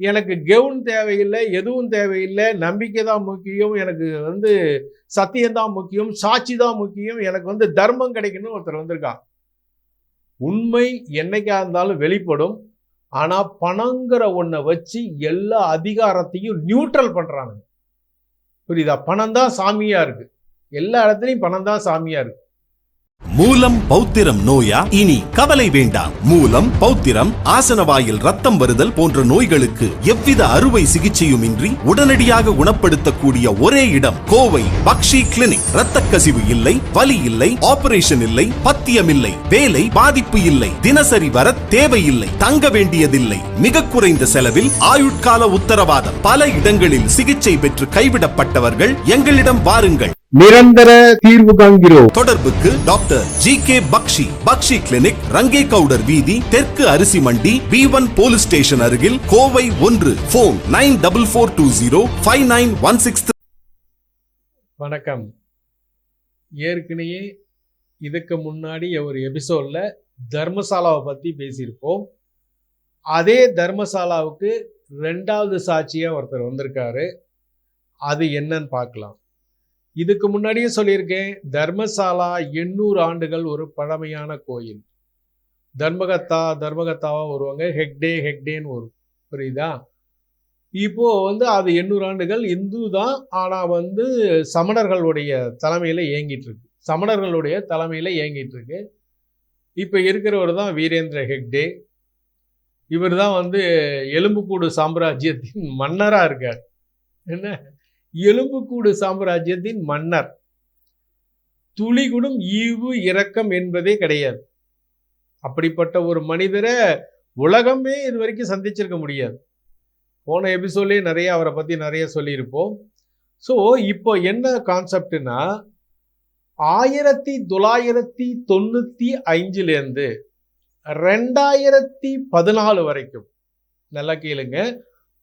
எனக்கு கெவுன் தேவையில்லை எதுவும் தேவையில்லை நம்பிக்கை தான் முக்கியம் எனக்கு வந்து சத்தியம் தான் முக்கியம் சாட்சி தான் முக்கியம் எனக்கு வந்து தர்மம் கிடைக்கணும்னு ஒருத்தர் வந்திருக்கான் உண்மை என்னைக்கா இருந்தாலும் வெளிப்படும். ஆனால் பணங்கிற ஒன்றை வச்சு எல்லா அதிகாரத்தையும் நியூட்ரல் பண்ணுறானுங்க புரியுதா? பணம் தான் சாமியாக இருக்குது எல்லா இடத்துலையும் பணம் தான் சாமியாக இருக்குது மூலம் பௌத்திரம் நோயா? இனி கவலை வேண்டாம். மூலம் பௌத்திரம் ஆசனவாயில் ரத்தம் வருதல் போன்ற நோய்களுக்கு எவ்வித அறுவை சிகிச்சையுமின்றி உடனடியாக குணப்படுத்தக்கூடிய ஒரே இடம் கோவை பக்ஷி கிளினிக். ரத்த கசிவு இல்லை வலி இல்லை ஆபரேஷன் இல்லை பத்தியம் இல்லை வேலை பாதிப்பு இல்லை தினசரி வர தேவையில்லை தங்க வேண்டியதில்லை. மிக குறைந்த செலவில் ஆயுட்கால உத்தரவாதம். பல இடங்களில் சிகிச்சை பெற்று கைவிடப்பட்டவர்கள் எங்களிடம் வாருங்கள். நிரந்தர தீர்வு காண்கிறோம். தொடர்புக்கு doctor G K Bakshi Bakshi clinic Range Gowder வீதி தெற்கு அரிசி மண்டி பி ஒன் போலீஸ் ஸ்டேஷன் அருகில் கோவை ஒன்று phone nine double four two zero five nine one six வணக்கம். ஏற்கனவே இதுக்கு முன்னாடி ஒரு எபிசோடில் தர்மசாலாவை பற்றி பேசியிருப்போம். அதே தர்மசாலாவுக்கு ரெண்டாவது சாட்சியாக ஒருத்தர் வந்திருக்காரு. அது என்னன்னு பார்க்கலாம். இதுக்கு முன்னாடியே சொல்லியிருக்கேன் தர்மசாலா எண்ணூறு ஆண்டுகள் ஒரு பழமையான கோயில். தர்மகத்தா தர்மகத்தாவாக வருவாங்க ஹெக்டே ஹெக்டேன்னு வரும். புரியுதா? இப்போ வந்து அது எண்ணூறு ஆண்டுகள் இந்து தான் ஆனால் வந்து சமணர்களுடைய தலைமையில் இயங்கிட்டு இருக்கு சமணர்களுடைய தலைமையில் இயங்கிட்டு இருக்கு இப்போ இருக்கிறவர் தான் வீரேந்திர ஹெக்டே. இவர் தான் வந்து எலும்புக்கூடு சாம்ராஜ்யத்தின் மன்னராக இருக்கார். என்ன? எலும்புக்கூடு சாம்ராஜ்யத்தின் மன்னர். துளிகுடும் ஈவு இரக்கம் என்பதே கிடையாது. அப்படிப்பட்ட ஒரு மனிதரை உலகமே இது வரைக்கும் சந்திச்சிருக்க முடியாது. போன எபிசோட்லேயே நிறைய அவரை பற்றி நிறைய சொல்லியிருப்போம். ஸோ இப்போ என்ன கான்செப்ட்னா ஆயிரத்தி தொள்ளாயிரத்தி தொண்ணூற்றி அஞ்சுலேருந்து ரெண்டாயிரத்தி பதினாலு வரைக்கும். நல்லா கேளுங்க.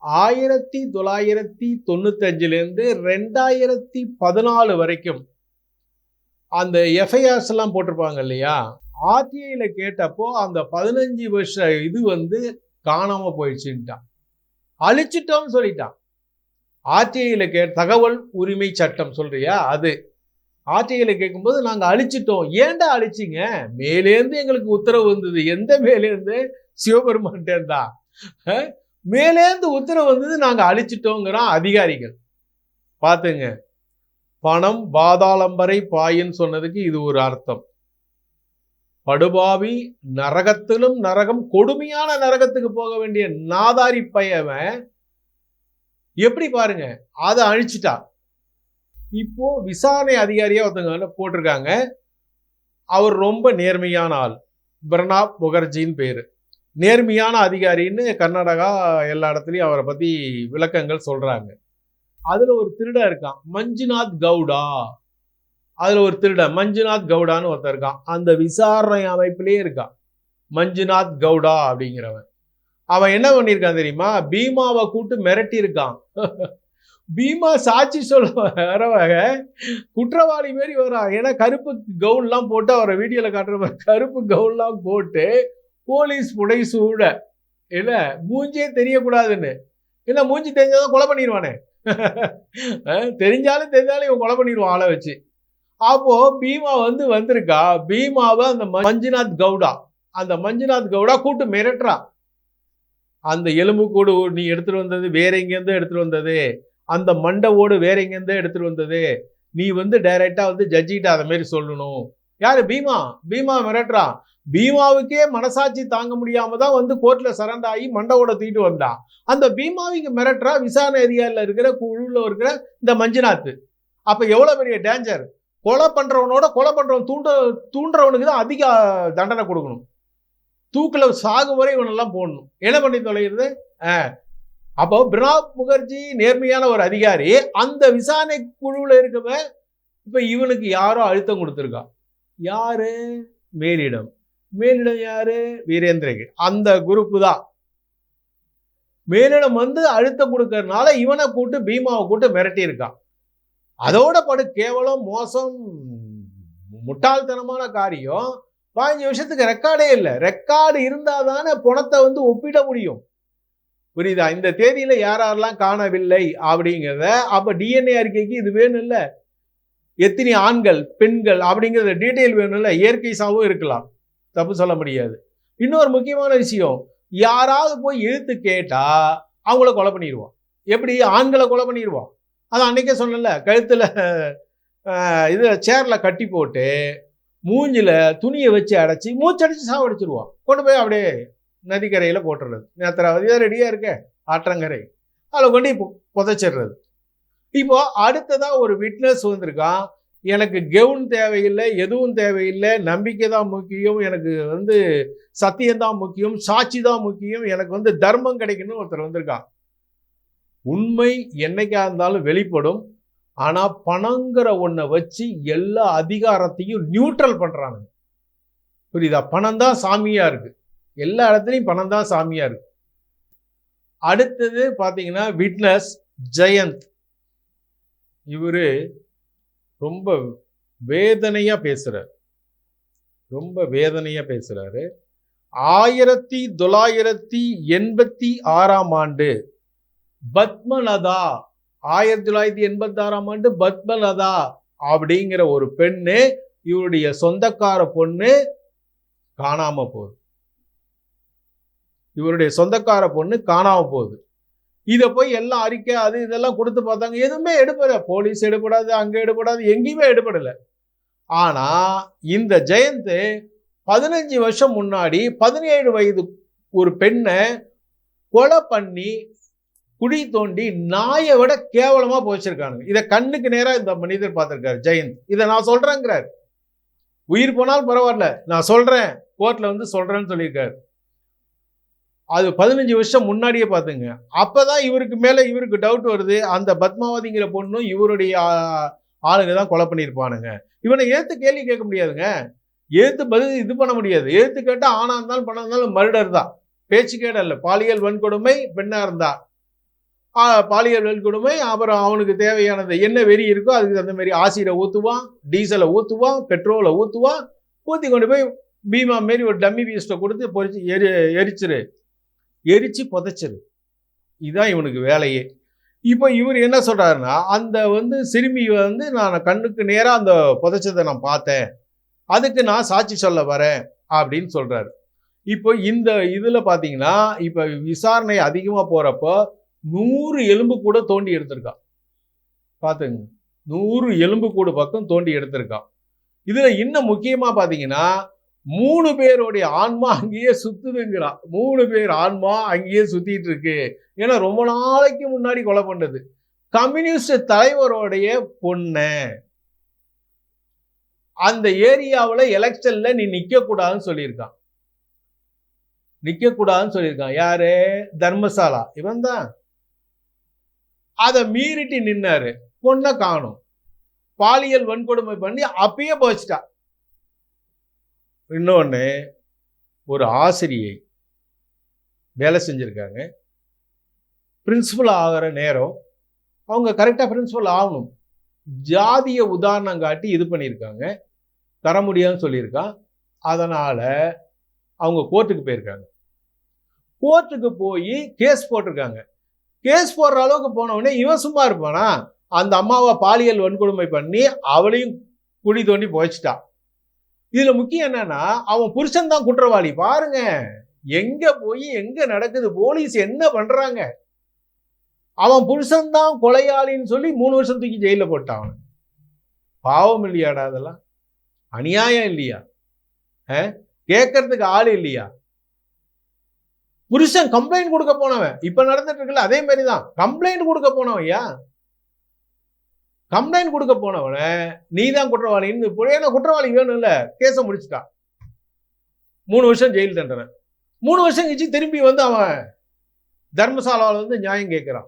ஆயிரத்தி தொள்ளாயிரத்தி தொண்ணூத்தஞ்சுலேருந்து ரெண்டாயிரத்தி பதினாலு வரைக்கும் அந்த எஃப்ஐஆர்ஸ் எல்லாம் போட்டிருப்பாங்க இல்லையா? ஆர்டிஐல கேட்டப்போ அந்த பதினஞ்சு வருஷ இது வந்து காணாமல் போயிடுச்சுட்டான் அழிச்சிட்டோம்னு சொல்லிட்டான். ஆர்டிஐல கே தகவல் உரிமை சட்டம் சொல்றியா? அது. ஆர்டிஐல கேட்கும்போது நாங்கள் அழிச்சிட்டோம். ஏன்டா அழிச்சிங்க? மேலேருந்து எங்களுக்கு உத்தரவு வந்தது. எந்த மேலேருந்து சிவபெருமான்டேன் தான் மேலேந்து உத்தரவு வந்தது நாங்கள் அழிச்சிட்டோங்கிறோம் அதிகாரிகள். பார்த்துங்க பணம் பாதாளம்பரை பாயின்னு சொன்னதுக்கு இது ஒரு அர்த்தம். படுபாவி நரகத்திலும் நரகம் கொடுமையான நரகத்துக்கு போக வேண்டிய நாதாரி பையவன் எப்படி பாருங்க அதை அழிச்சிட்டா. இப்போ விசாரணை அதிகாரியா ஒருத்தங்க போட்டிருக்காங்க. அவர் ரொம்ப நேர்மையான ஆள். பிரணாப் முகர்ஜின்னு பேரு. நேர்மையான அதிகாரின்னு கர்நாடகா எல்லா இடத்துலையும் அவரை பற்றி விளக்கங்கள் சொல்கிறாங்க அதில் ஒரு திருடன் இருக்கான். மஞ்சுநாத் கவுடா. அதில் ஒரு திருடன் மஞ்சுநாத் கவுடான்னு ஒருத்தர் இருக்கான். அந்த விசாரணை அமைப்பிலே இருக்கான். மஞ்சுநாத் கவுடா அப்படிங்கிறவன். அவன் என்ன பண்ணியிருக்கான் தெரியுமா? பீமாவை கூட்டு மிரட்டி இருக்கான் பீமா சாட்சி சொல்ல வரவங்க குற்றவாளி மாரி வரான். ஏன்னா கருப்பு கவுன்லாம் போட்டு அவரை வீடியோவில் காட்டுற கருப்பு கவுன்லாம் போட்டு போலீஸ் புடை சூழ. இல்ல மூஞ்சே தெரியக்கூடாதுன்னு. என்ன மூஞ்சி தெரிஞ்சாதான் கொலை பண்ணிடுவானே தெரிஞ்சாலும் தெரிஞ்சாலும் இவன் கொலை பண்ணிடுவான் ஆளை வச்சு. அப்போ பீமா வந்து வந்திருக்கா. பீமாவை அந்த மஞ்சுநாத் கவுடா. அந்த மஞ்சுநாத் கவுடா கூட்டு மிரட்டுறா. அந்த எலும்பு கூடு நீ எடுத்துட்டு வந்தது வேற எங்கேருந்து எடுத்துட்டு வந்தது. அந்த மண்டை ஓடு வேற எங்கேருந்து எடுத்துட்டு வந்தது. நீ வந்து டைரெக்டாக வந்து ஜட்ஜிகிட்ட அதை மாரி சொல்லணும். யாரு? பீமா. பீமா மிரட்டுறான் பீமாவுக்கே மனசாட்சி தாங்க முடியாம தான் வந்து கோர்ட்ல சரண்ட் ஆகி மண்டவோட தூக்கிட்டு வந்தான் அந்த பீமாவுக்கு மிரட்டுறா விசாரணை ஏரியாவில் இருக்கிற குழுவில் இருக்கிற இந்த மஞ்சுநாத். அப்ப எவ்வளவு பெரிய டேஞ்சர் கொலை பண்றவனோட கொலை பண்றவன் தூண்ட தூண்டுறவனுக்கு தான் அதிக தண்டனை கொடுக்கணும். தூக்கில் சாகும் வரை இவனெல்லாம் போடணும். என்ன பண்ணி தொலைகிறது? அப்போ பிரணாப் முகர்ஜி நேர்மையான ஒரு அதிகாரி அந்த விசாரணை குழுவில் இருக்கவன் இப்போ இவனுக்கு யாரோ அழுத்தம் கொடுத்துருக்கா? யாரு? மேலிடம். மேலிடம் யாரு? வீரேந்திரகிரி அந்த குரூப்பு தான். மேலிடம் வந்து அழுத்தம் கொடுக்கறதுனால இவனை கூட்டு பீமாவை கூட்டு மிரட்டி இருக்கான். அதோட படு கேவலம் மோசம் முட்டாள்தனமான காரியம். பதினஞ்சு வருஷத்துக்கு ரெக்கார்டே இல்லை. ரெக்கார்டு இருந்தால் தானே பணத்தை வந்து ஒப்பிட முடியும். புரியுதா? இந்த தேதியில் யார் யாரெல்லாம் காணவில்லை அப்படிங்கிறத அப்போ டிஎன்ஏ அறிக்கைக்கு இது வேணும் இல்லை எத்தனை ஆண்கள் பெண்கள் அப்படிங்கிறத டீட்டெயில் வேணும்ல? இயற்கை சாவும் இருக்கலாம். தப்பு சொல்ல முடியாது. இன்னொரு முக்கியமான விஷயம் யாராவது போய் இழுத்து கேட்டால் அவங்கள கொலை பண்ணிடுவான் எப்படி? ஆண்களை கொலை பண்ணிடுவான் அதான் அன்னைக்கே சொன்னல கழுத்தில் இது சேரில் கட்டி போட்டு மூஞ்சில் துணியை வச்சு அடைச்சி மூச்சடிச்சு சாவடிச்சிருவான். கொண்டு போய் அப்படியே நதிக்கரையில் போட்டுறது. நேத்திராவதி ரெடியாக இருக்க ஆற்றங்கரை. அதில் கொண்டு இப்போ புதைச்சிடுறது. இப்போ அடுத்ததாக ஒரு விட்னஸ் வந்திருக்கான். எனக்கு கெவுன் தேவையில்லை எதுவும் தேவையில்லை நம்பிக்கை தான் முக்கியம் எனக்கு வந்து சத்தியம் தான் முக்கியம் சாட்சி தான் முக்கியம் எனக்கு வந்து தர்மம் கிடைக்கணும்னு ஒருத்தர் வந்திருக்கான் உண்மை என்னைக்கா இருந்தாலும் வெளிப்படும். ஆனால் பணங்கிற ஒன்றை வச்சு எல்லா அதிகாரத்தையும் நியூட்ரல் பண்ணுறாங்க புரியுதா? பணம் தான் சாமியாக இருக்குது எல்லா இடத்துலையும் பணம் தான் சாமியாக இருக்கு. அடுத்தது பார்த்தீங்கன்னா விட்னஸ் ஜெயந்த். இவர் ரொம்ப வேதனையாக பேசுகிறார் ரொம்ப வேதனையாக பேசுகிறாரு ஆயிரத்தி தொள்ளாயிரத்தி எண்பத்தி ஆறாம் ஆண்டு பத்மலதா ஆயிரத்தி தொள்ளாயிரத்தி எண்பத்தி ஆறாம் ஆண்டு பத்மலதா அப்படிங்கிற ஒரு பெண்ணு இவருடைய சொந்தக்கார பொண்ணு காணாம போகுது. இவருடைய சொந்தக்கார பொண்ணு காணாம போகுது. இதை போய் எல்லாம் அறிக்கை அது இதெல்லாம் கொடுத்து பார்த்தாங்க. எதுவுமே எடுப்பல போலீஸ் எடுபடாது அங்கே எடுபடாது எங்கேயுமே எடுப்படலை ஆனால் இந்த ஜெயந்த் பதினஞ்சு வருஷம் முன்னாடி பதினேழு வயது ஒரு பெண்ணை கொலை பண்ணி குழி தோண்டி நாயை விட கேவலமாக போச்சிருக்கானுங்க. இதை கண்ணுக்கு நேராக இந்த மனிதர் பார்த்துருக்காரு ஜெயந்த். இதை நான் சொல்கிறேங்கிறார் உயிர் போனாலும் பரவாயில்ல. நான் சொல்கிறேன் கோர்ட்டில் வந்து சொல்கிறேன்னு சொல்லியிருக்காரு. அது பதினஞ்சு வருஷம் முன்னாடியே பார்த்துங்க. அப்போ தான் இவருக்கு மேலே இவருக்கு டவுட் வருது. அந்த பத்மாவதிங்கிற பொண்ணும் இவருடைய ஆளுங்க தான் கொலை பண்ணியிருப்பானுங்க. இவனை ஏற்று கேள்வி கேட்க முடியாதுங்க. ஏற்று பதில் இது பண்ண முடியாது. ஏற்று கேட்டால் ஆணாக இருந்தாலும் பண்ணா இருந்தாலும் மர்டர் தான். பேச்சு கேட பாலியல் வன்கொடுமை பெண்ணாக இருந்தா. பாலியல் வன்கொடுமை அப்புறம் அவனுக்கு தேவையானது என்ன வெறி இருக்கோ அதுக்கு தகுந்த மாதிரி ஆசிடை ஊற்றுவான் டீசலை ஊற்றுவான் பெட்ரோலை ஊற்றுவான் ஊற்றி கொண்டு போய் பீமா மாரி ஒரு டம்மி பீஸ்ட்டை கொடுத்து பொறிச்சு எரி எரிச்சிரு. எரிச்சு புதைச்சிரு இதுதான் இவனுக்கு வேலையே. இப்போ இவர் என்ன சொல்கிறாருன்னா அந்த வந்து சிறுமி வந்து நான் கண்ணுக்கு நேராக அந்த புதைச்சதை நான் பார்த்தேன். அதுக்கு நான் சாட்சி சொல்ல வரேன் அப்படின்னு சொல்கிறாரு இப்போ இந்த இதில் பார்த்தீங்கன்னா இப்போ விசாரணை அதிகமாக போகிறப்போ நூறு எலும்பு கூட தோண்டி எடுத்திருக்கான். பார்த்துங்க நூறு எலும்பு கூடு பக்கம் தோண்டி எடுத்திருக்கான். இதில் இன்னும் முக்கியமாக பார்த்தீங்கன்னா மூணு பேருடைய ஆன்மா அங்கேயே சுத்துதுங்கிறா. மூணு பேர் ஆன்மா அங்கேயே சுத்திட்டு இருக்கு ஏன்னா ரொம்ப நாளைக்கு முன்னாடி கொலை பண்ணது. கம்யூனிஸ்ட் தலைவருடைய பொண்ணு. அந்த ஏரியாவுல எலெக்ஷன்ல நீ நிக்க கூடாதுன்னு சொல்லியிருக்கான். நிக்க கூடாதுன்னு சொல்லியிருக்கான். யாரு? தர்மசாலா. இவன் தான். அதை மீறிட்டு நின்னாரு. பொண்ணை காணும். பாலியல் வன்கொடுமை பண்ணி அப்பயே போச்சுட்டா இன்னொன்று ஒரு ஆசிரியை வேலை செஞ்சுருக்காங்க. பிரின்சிபல் ஆகிற நேரம் அவங்க கரெக்டாக பிரின்சிபல் ஆகணும். ஜாதிய உதாரணம் காட்டி இது பண்ணியிருக்காங்க. தர முடியாதுன்னு சொல்லியிருக்கான் அதனால் அவங்க கோர்ட்டுக்கு போயிருக்காங்க. கோர்ட்டுக்கு போய் கேஸ் போட்டிருக்காங்க. கேஸ் போடுற அளவுக்கு போனவுடனே இவன் சும்மா இருப்பானா? அந்த அம்மாவை பாலியல் வன்கொடுமை பண்ணி அவளையும் குழி தோண்டி புதைச்சிட்டான் இதுல முக்கியம் என்னன்னா அவன் புருஷன் தான் குற்றவாளி. பாருங்க எங்க போய் எங்க நடக்குது போலீஸ் என்ன பண்றாங்க? அவன் புருஷன் தான் கொலையாளின்னு சொல்லி மூணு வருஷம் தூக்கி ஜெயில போட்டான். பாவம் இல்லையாடா அதெல்லாம்? அநியாயம் இல்லையா? கேட்கறதுக்கு ஆள் இல்லையா? புருஷன் கம்ப்ளைண்ட் கொடுக்க போனவன். இப்ப நடந்துட்டு இருக்குல்ல அதே மாதிரி தான் கம்ப்ளைண்ட் கொடுக்க போனவன் ஐயா. கம்ப்ளைண்ட் கொடுக்க போனவனை நீ தான் குற்றவாளின்னு இப்போ ஏன்னா குற்றவாளி வேணும்ல கேஸை முடிச்சுட்டான் மூணு வருஷம் ஜெயில் தண்டனை. மூணு வருஷம் கழிச்சு திரும்பி வந்து அவன் தர்மசாலாவில் வந்து நியாயம் கேட்குறான்.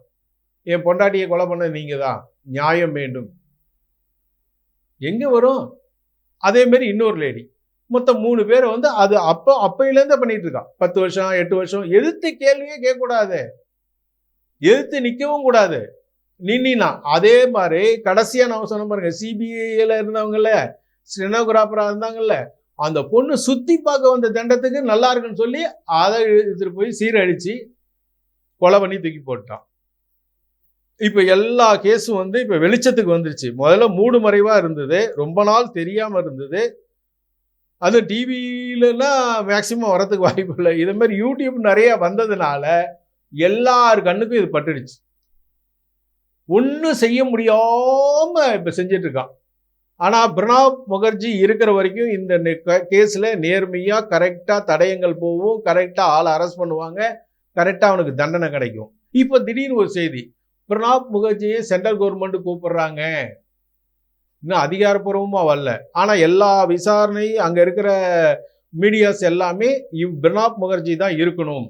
என் பொண்டாட்டியை கொலை பண்ண நீங்கள் தான் நியாயம் வேண்டும். எங்கே வரும்? அதேமாரி இன்னொரு லேடி மொத்தம் மூணு பேரை வந்து அது அப்போ அப்பையிலேருந்தே பண்ணிட்டு இருக்கான் பத்து வருஷம் எட்டு வருஷம் எதிர்த்து கேள்வியே கேட்கக்கூடாது. எதிர்த்து நிற்கவும் கூடாது. நின்னா அதே மாதிரி கடைசியாக நான் சொன்ன பாருங்க சிபிஐயில் இருந்தவங்கள ஸ்டெனோகிராஃபராக இருந்தாங்கல்ல அந்த பொண்ணு சுற்றி பார்க்க வந்த தண்டத்துக்கு நல்லா இருக்குன்னு சொல்லி அதை எடுத்துகிட்டு போய் சீரழித்து கொலை பண்ணி தூக்கி போட்டான். இப்போ எல்லா கேஸும் வந்து இப்போ வெளிச்சத்துக்கு வந்துருச்சு. முதல்ல மூடு மறைவாக இருந்தது. ரொம்ப நாள் தெரியாமல் இருந்தது. அது டிவியிலலாம் மேக்சிமம் வரத்துக்கு வாய்ப்பு இல்லை. இதே மாதிரி யூடியூப் நிறையா வந்ததுனால எல்லார் கண்ணுக்கும் இது பட்டுடுச்சு. ஒன்றும் செய்ய முடியாம இப்போ செஞ்சுட்டு இருக்கான் ஆனால் பிரணாப் முகர்ஜி இருக்கிற வரைக்கும் இந்த கேஸில் நேர்மையாக கரெக்டாக தடயங்கள் போகும் கரெக்டாக ஆளை அரெஸ்ட் பண்ணுவாங்க கரெக்டாக அவனுக்கு தண்டனை கிடைக்கும். இப்போ திடீர்னு ஒரு செய்தி பிரணாப் முகர்ஜியை சென்ட்ரல் கவர்மெண்ட் கூப்பிடுறாங்க. இன்னும் அதிகாரப்பூர்வமாக வரல. ஆனால் எல்லா விசாரணையும் அங்கே இருக்கிற மீடியாஸ் எல்லாமே இவ் பிரணாப் முகர்ஜி தான் இருக்கணும்.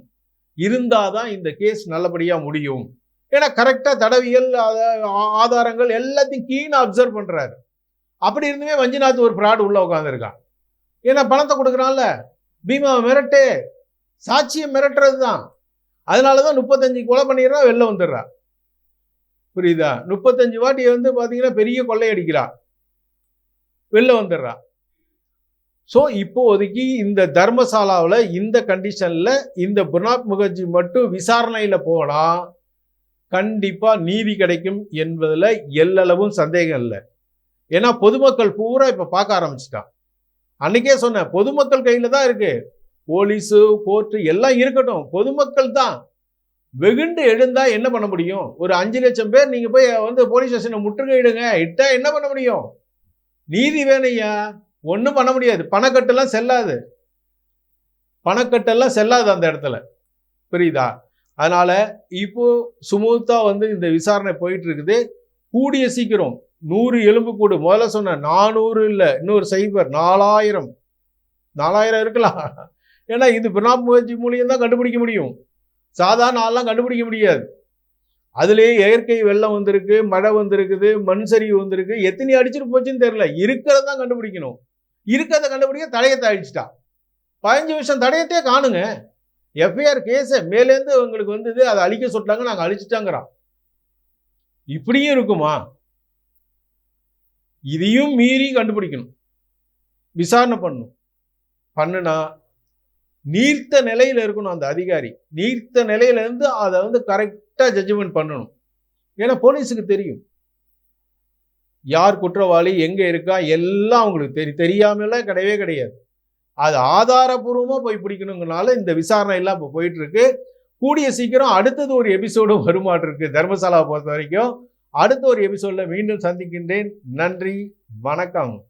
இருந்தால் தான் இந்த கேஸ் நல்லபடியாக முடியும். ஏன்னா கரெக்டாக தடவியல் ஆதாரங்கள் எல்லாத்தையும் கீழே அப்சர்வ் பண்ணுறாரு அப்படி இருந்துமே மஞ்சுநாத் ஒரு ஃப்ராடு உள்ளே உட்காந்துருக்கான் ஏன்னா பணத்தை கொடுக்குறான்ல. பீமாவை மிரட்டு. சாட்சியை மிரட்டுறது தான் அதனால தான் முப்பத்தஞ்சு கொலை பண்ணிடுறா வெளில வந்துடுறா. புரியுதா? முப்பத்தஞ்சு வாட்டி வந்து பார்த்தீங்கன்னா பெரிய கொள்ளையடிக்கிறா. வெளில வந்துடுறா. ஸோ இப்போதைக்கு இந்த தர்மசாலாவில் இந்த கண்டிஷனில் இந்த பிரணாப் முகர்ஜி மட்டும் விசாரணையில் போனால் கண்டிப்பாக நீதி கிடைக்கும் என்பதில் எல்லளவும் சந்தேகம் இல்லை. ஏன்னா பொதுமக்கள் பூரா இப்போ பார்க்க ஆரம்பிச்சிட்டான் அன்னைக்கே சொன்னேன் பொதுமக்கள் கையில் தான் இருக்கு. போலீஸு கோர்ட்டு எல்லாம் இருக்கட்டும் பொதுமக்கள் தான். வெகுண்டு எழுந்தா என்ன பண்ண முடியும்? ஒரு அஞ்சு லட்சம் பேர் நீங்க போய் வந்து போலீஸ் ஸ்டேஷனை முற்றுகையிடுங்க இட்டா என்ன பண்ண முடியும்? நீதி வேணையா? ஒன்றும் பண்ண முடியாது. பணக்கட்டெல்லாம் செல்லாது. பணக்கட்டெல்லாம் செல்லாது அந்த இடத்துல. புரியுதா? அதனால இப்போ சுமூத்தா வந்து இந்த விசாரணை போயிட்டு இருக்குது கூடிய சீக்கிரம் நூறு எலும்பு கூடு. முதல்ல சொன்னேன் நானூறு இல்லை இன்னொரு சைபர் நாலாயிரம். நாலாயிரம் இருக்கலாம் ஏன்னா இது பிரணாப் முகர்ஜி மூலியம் தான் கண்டுபிடிக்க முடியும். சாதாரண ஆள்லாம் கண்டுபிடிக்க முடியாது. அதுலேயே இயற்கை வெள்ளம் வந்திருக்கு மழை வந்திருக்குது மண் சரிவு வந்திருக்கு. எத்தனை அடிச்சிட்டு போச்சுன்னு தெரியல. இருக்கிறத தான் கண்டுபிடிக்கணும். இருக்கிறத கண்டுபிடிக்க தடையத்தை அழிச்சிட்டா. பதினஞ்சு வருஷம் தடையத்தையே காணுங்க. எஃப்ஐஆர் கேஸை மேலேருந்து உங்களுக்கு வந்தது அதை அழிக்க சொல்லிட்டாங்க நாங்கள் அழிச்சிட்டாங்கிறோம் இப்படியும் இருக்குமா? இதையும் மீறி கண்டுபிடிக்கணும். விசாரணை பண்ணணும். பண்ணுனா நீர்த்த நிலையில இருக்கணும் அந்த அதிகாரி. நீர்த்த நிலையில இருந்து அதை வந்து கரெக்டாக ஜட்ஜ்மெண்ட் பண்ணணும். ஏன்னா போலீஸுக்கு தெரியும். யார் குற்றவாளி எங்கே இருக்கா எல்லாம் அவங்களுக்கு தெரி தெரியாமலாம் கிடையவே கிடையாது. அது ஆதாரபூர்வமாக போய் பிடிக்கணுங்கனால இந்த விசாரணை எல்லாம் இப்போ போயிட்டு இருக்கு கூடிய சீக்கிரம் அடுத்தது ஒரு எபிசோடும் வருமாட்டு இருக்கு தர்மசாலாவை பொறுத்த வரைக்கும் அடுத்த ஒரு எபிசோடில் மீண்டும் சந்திக்கின்றேன். நன்றி. வணக்கம்.